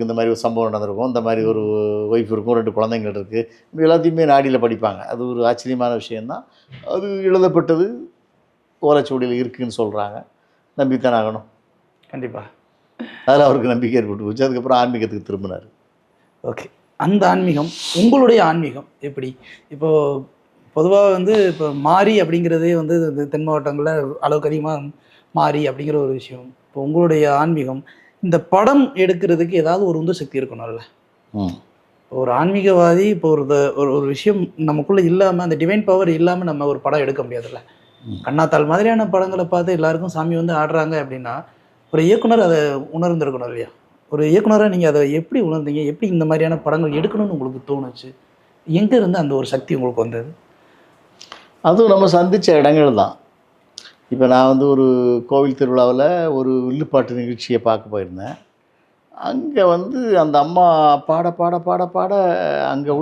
அம்மாவுக்கு இந்த மாதிரி ஒரு சம்பவம் நடந்திருக்கும். இந்த மாதிரி ஒரு ஒய்ஃப் இருக்கும் ரெண்டு குழந்தைங்கள் இருக்குது எல்லாத்தையுமே நாடியில் படிப்பாங்க. அது ஒரு ஆச்சரியமான விஷயந்தான் அது எழுதப்பட்டது ஓலைச்சுவடியில் இருக்குன்னு சொல்கிறாங்க நம்பித்தான் ஆகணும். கண்டிப்பாக அதில் அவருக்கு நம்பிக்கை ஏற்பட்டு போச்சு. அதுக்கப்புறம் ஆன்மீகத்துக்கு திரும்பினார். ஓகே. அந்த ஆன்மீகம் உங்களுடைய ஆன்மீகம் எப்படி? இப்போ பொதுவாக வந்து இப்போ மாரி அப்படிங்கிறதே வந்து இந்த தென் மாவட்டங்களில் அளவுக்கு அதிகமாக மாரி அப்படிங்கிற ஒரு விஷயம். இப்போ உங்களுடைய ஆன்மீகம் இந்த படம் எடுக்கிறதுக்கு ஏதாவது ஒரு உந்து சக்தி இருக்கணும்ல ஒரு ஆன்மீகவாதி இப்போ ஒரு ஒரு ஒரு விஷயம் நமக்குள்ளே இல்லாமல் அந்த டிவைன் பவர் இல்லாமல் நம்ம ஒரு படம் எடுக்க முடியாதுல்ல. கண்ணாத்தாள் மாதிரியான படங்களை பார்த்து எல்லாருக்கும் சாமி வந்து ஆடுறாங்க அப்படின்னா ஒரு இயக்குனர் அதை உணர்ந்திருக்கணும் இல்லையா? ஒரு இயக்குனராக நீங்கள் அதை எப்படி உணர்ந்தீங்க? எப்படி இந்த மாதிரியான படங்கள் எடுக்கணும்னு உங்களுக்கு தோணுச்சு? எங்கே இருந்து அந்த ஒரு சக்தி உங்களுக்கு வந்தது? அதுவும் நம்ம சந்தித்த இடங்கள் தான். இப்போ நான் வந்து ஒரு கோவில் திருவிழாவில் ஒரு வில்லுப்பாட்டு நிகழ்ச்சியை பார்க்க போயிருந்தேன். அங்கே வந்து அந்த அம்மா பாட பாட பாட பாட அங்கே